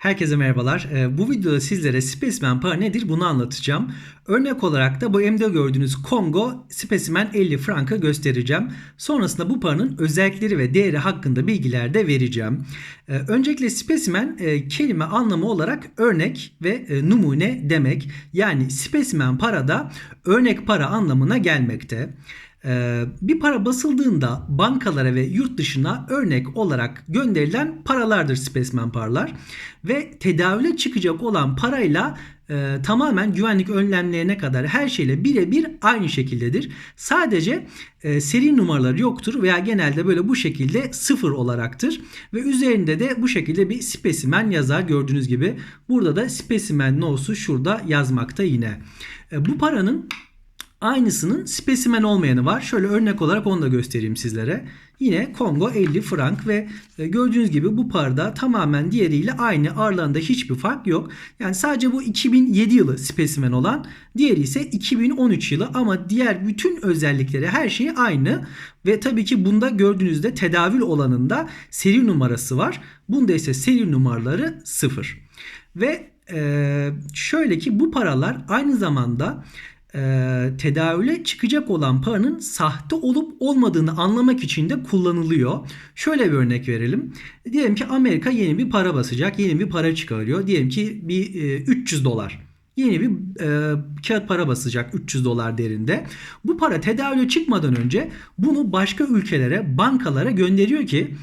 Herkese merhabalar. Ee, Bu videoda sizlere specimen para nedir bunu anlatacağım. Örnek olarak da bu elimde gördüğünüz Kongo specimen 50 franka göstereceğim. Sonrasında bu paranın özellikleri ve değeri hakkında bilgiler de vereceğim. Ee, Öncelikle specimen e, kelime anlamı olarak örnek ve e, numune demek. Yani specimen parada örnek para anlamına gelmekte. Ee, bir para basıldığında bankalara ve yurt dışına örnek olarak gönderilen paralardır specimen paralar ve tedavüle çıkacak olan parayla e, tamamen güvenlik önlemlerine kadar her şeyle birebir aynı şekildedir. Sadece e, seri numaraları yoktur veya genelde böyle bu şekilde sıfır olaraktır ve üzerinde de bu şekilde bir spesimen yazar gördüğünüz gibi. Burada da spesimen no'su şurada yazmakta yine. E, bu paranın Aynısının spesimen olmayanı var. Şöyle örnek olarak onu da göstereyim sizlere. Yine Kongo 50 frank ve e, gördüğünüz gibi bu parda tamamen diğeriyle aynı aralarında hiçbir fark yok. Yani sadece bu 2007 yılı spesimen olan diğeri ise 2013 yılı ama diğer bütün özellikleri her şeyi aynı. Ve tabii ki bunda gördüğünüzde tedavül olanında seri numarası var. Bunda ise seri numaraları 0. Ve e, şöyle ki bu paralar aynı zamanda e, tedavüle çıkacak olan paranın sahte olup olmadığını anlamak için de kullanılıyor. Şöyle bir örnek verelim. Diyelim ki Amerika yeni bir para basacak, yeni bir para çıkarıyor. Diyelim ki bir e, 300 dolar. Yeni bir e, kağıt para basacak 300 dolar değerinde. Bu para tedavüle çıkmadan önce bunu başka ülkelere, bankalara gönderiyor ki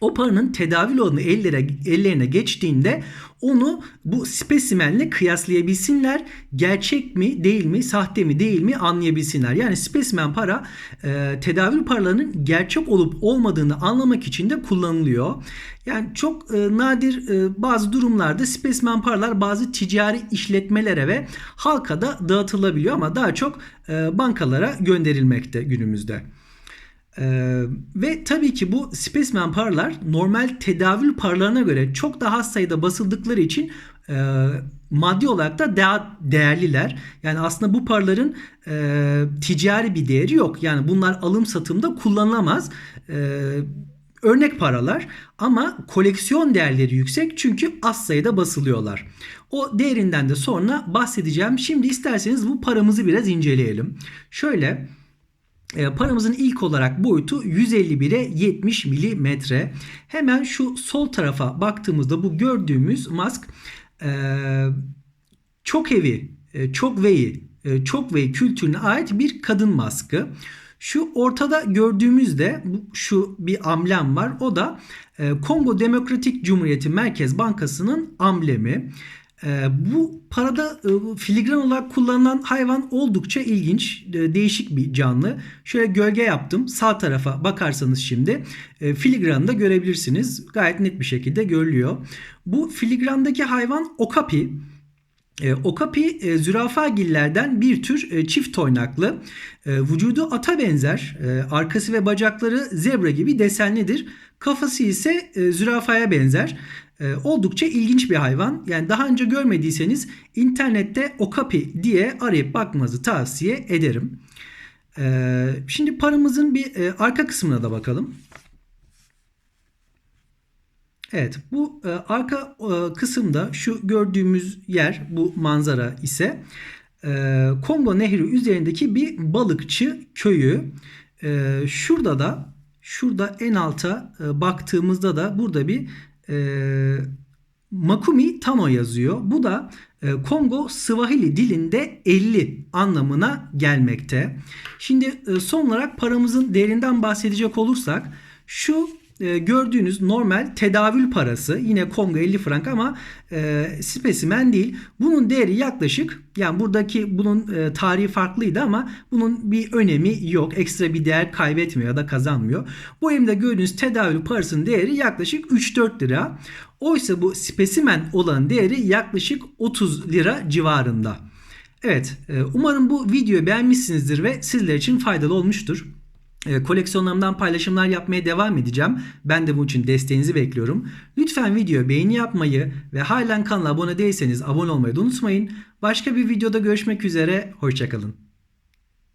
o paranın tedavül olanı ellere, ellerine geçtiğinde onu bu spesimenle kıyaslayabilsinler. Gerçek mi değil mi sahte mi değil mi anlayabilsinler. Yani spesimen para e, tedavül paralarının gerçek olup olmadığını anlamak için de kullanılıyor. Yani çok e, nadir e, bazı durumlarda spesimen paralar bazı ticari işletmelere ve halka da dağıtılabiliyor ama daha çok e, bankalara gönderilmekte günümüzde. Ee, ve tabii ki bu specimen paralar normal tedavül paralarına göre çok daha az sayıda basıldıkları için e, maddi olarak da daha değerliler. Yani aslında bu paraların e, ticari bir değeri yok. Yani bunlar alım satımda kullanılamaz. E, örnek paralar ama koleksiyon değerleri yüksek çünkü az sayıda basılıyorlar. O değerinden de sonra bahsedeceğim. Şimdi isterseniz bu paramızı biraz inceleyelim. Şöyle paramızın ilk olarak boyutu 151'e 70 milimetre. Hemen şu sol tarafa baktığımızda bu gördüğümüz mask e, çok evi, e, çok veyi, e, çok veyi kültürüne ait bir kadın maskı. Şu ortada gördüğümüzde şu bir amblem var. O da e, Kongo Demokratik Cumhuriyeti Merkez Bankası'nın amblemi. E, bu parada e, filigran olarak kullanılan hayvan oldukça ilginç, e, değişik bir canlı. Şöyle gölge yaptım. Sağ tarafa bakarsanız şimdi e, filigranı da görebilirsiniz. Gayet net bir şekilde görülüyor. Bu filigrandaki hayvan okapi. Okapi e, zürafagillerden bir tür çift toynaklı. E, vücudu ata benzer. Arkası ve bacakları zebra gibi desenlidir. Kafası ise zürafaya benzer. E, oldukça ilginç bir hayvan. Yani daha önce görmediyseniz internette okapi diye arayıp bakmanızı tavsiye ederim. E, şimdi paramızın bir e, arka kısmına da bakalım. Evet bu e, arka e, kısımda şu gördüğümüz yer bu manzara ise e, Kongo Nehri üzerindeki bir balıkçı köyü. E, şurada da şurada en alta e, baktığımızda da burada bir e, Makumi Tano yazıyor. Bu da e, Kongo Swahili dilinde 50 anlamına gelmekte. Şimdi e, son olarak paramızın değerinden bahsedecek olursak şu e, gördüğünüz normal tedavül parası yine Kongo 50 frank ama e, spesimen değil. Bunun değeri yaklaşık yani buradaki bunun e, tarihi farklıydı ama bunun bir önemi yok. Ekstra bir değer kaybetmiyor ya da kazanmıyor. Bu elimde gördüğünüz tedavül parasının değeri yaklaşık 3-4 lira. Oysa bu spesimen olan değeri yaklaşık 30 lira civarında. Evet e, umarım bu videoyu beğenmişsinizdir ve sizler için faydalı olmuştur. E, koleksiyonlarımdan paylaşımlar yapmaya devam edeceğim. Ben de bunun için desteğinizi bekliyorum. Lütfen videoya beğeni yapmayı ve halen kanala abone değilseniz abone olmayı da unutmayın. Başka bir videoda görüşmek üzere. Hoşçakalın.